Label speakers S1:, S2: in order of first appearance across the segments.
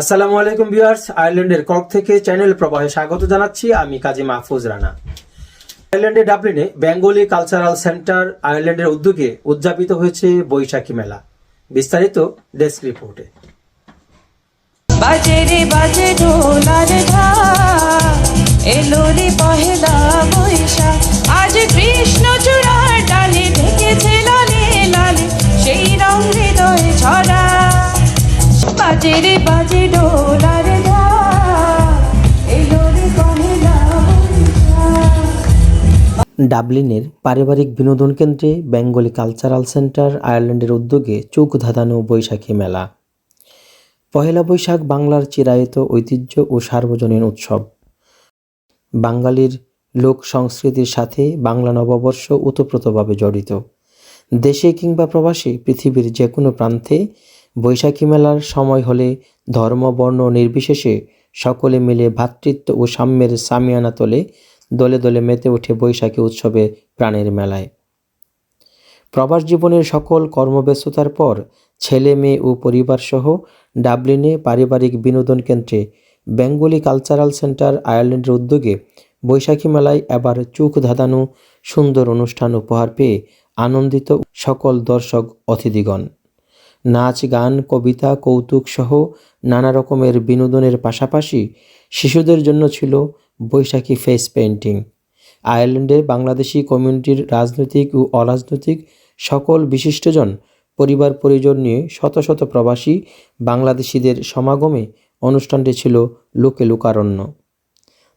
S1: আসসালামু আলাইকুম ভিউয়ার্স, আয়ারল্যান্ডের কক থেকে চ্যানেল প্রবাহে স্বাগত জানাচ্ছি। আমি কাজী মাহফুজ রানা। আয়ারল্যান্ডের ডাবলিনে বেঙ্গলি কালচারাল সেন্টার আয়ারল্যান্ডের উদ্যোগে উদযাপিত হয়েছে বৈশাখী মেলা। বিস্তারিত ডেস্ক রিপোর্টে।
S2: বাজে রে বাজে ঢোলার ঢাক, এলো রে
S1: ডাবলিনের পারিবারিক বিনোদন কেন্দ্রে বেঙ্গলি কালচারাল সেন্টার আয়ারল্যান্ডের উদ্যোগে চোখ ধাঁধানো বৈশাখী মেলা। পহেলা বৈশাখ বাংলার চিরায়ত ঐতিহ্য ও সার্বজনীন উৎসব। বাঙালির লোক সংস্কৃতির সাথে বাংলা নববর্ষ ওতপ্রোতভাবে জড়িত। দেশে কিংবা প্রবাসী পৃথিবীর যে কোনো প্রান্তে বৈশাখী মেলার সময় হলে ধর্ম, বর্ণ, নির্বিশেষে সকলে মিলে ভ্রাতৃত্ব ও সাম্যের সামিয়ানা তোলে দলে দলে মেতে ওঠে বৈশাখী উৎসবে প্রাণের মেলায়। প্রবাস জীবনের সকল কর্মব্যস্ততার পর ছেলে, মেয়ে ও পরিবারসহ ডাবলিনে পারিবারিক বিনোদন কেন্দ্রে বেঙ্গলি কালচারাল সেন্টার আয়ারল্যান্ডের উদ্যোগে বৈশাখী মেলায় এবার চোখ ধাঁধানো সুন্দর অনুষ্ঠান উপহার পেয়ে আনন্দিত সকল দর্শক, অতিথিগণ। নাচ, গান, কবিতা, কৌতুক সহ নানা রকমের বিনোদনের পাশাপাশি শিশুদের জন্য ছিল বৈশাখী ফেস পেন্টিং আয়ারল্যান্ডে বাংলাদেশি কমিউনিটির রাজনৈতিক ও অরাজনৈতিক সকল বিশিষ্টজন পরিবার পরিজন নিয়ে শত শত প্রবাসী বাংলাদেশিদের সমাগমে অনুষ্ঠানটি ছিল লোকে লোকারণ্য।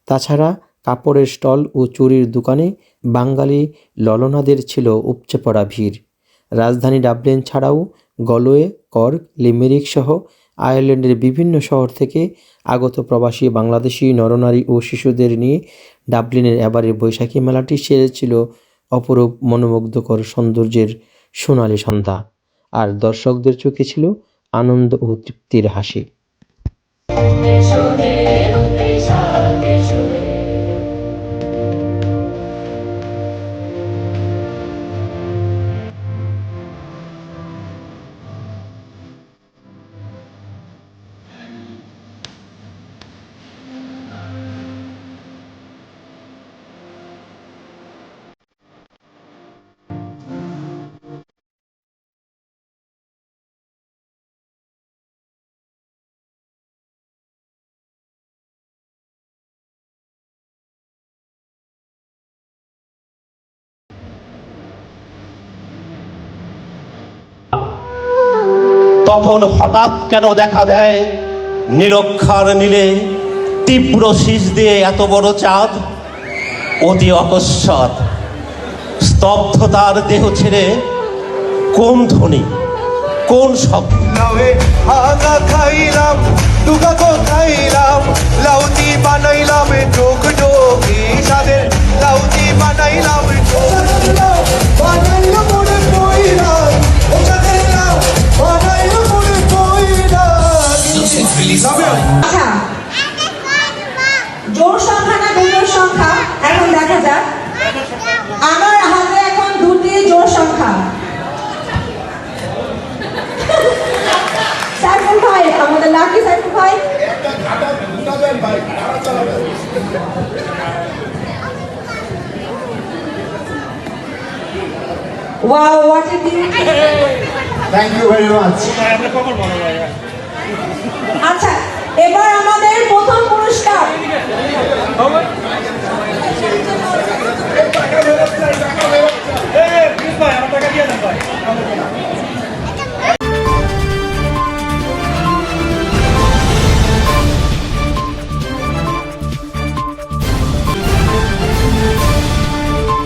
S1: তাছাড়া কাপড়ের স্টল ও চুরির দোকানে বাঙালি ললনাদের ছিল উপচে পড়া ভিড়। রাজধানী ডাবলিন ছাড়াও গলোয়ে কর্ক, লিমেরিক সহ আয়ারল্যান্ডের বিভিন্ন শহর থেকে আগত প্রবাসী বাংলাদেশি নরনারী ও শিশুদের নিয়ে ডাবলিনের এবারের বৈশাখী মেলাটি সেরেছিল অপরূপ মনোমুগ্ধকর সৌন্দর্যের সোনালি সন্ধ্যা। আর দর্শকদের চোখে ছিল আনন্দ ও তৃপ্তির হাসি।
S3: তখন হঠাৎ কেন দেখা দেয়? নিরক্ষার নীলে তীব্র শীষ দিয়ে এত বড় চাঁদ? অতি অকস্মাত স্তব্ধতার দেহ ছেড়ে কোন ধ্বনি? কোন শব্দ?
S4: খাইলাম দুগাগো খাইলাম।
S5: জোর সংখ্যা না বিজোড় সংখ্যা? এখন দেখা যাক। আমার হাতে এখন দুটি জোর সংখ্যা। সাইফুল ভাই আমাদের লাকি সাইফুল ভাই। Wow what a beauty
S4: thank you very much
S5: আচ্ছা এবার আমাদের প্রথম পুরস্কার।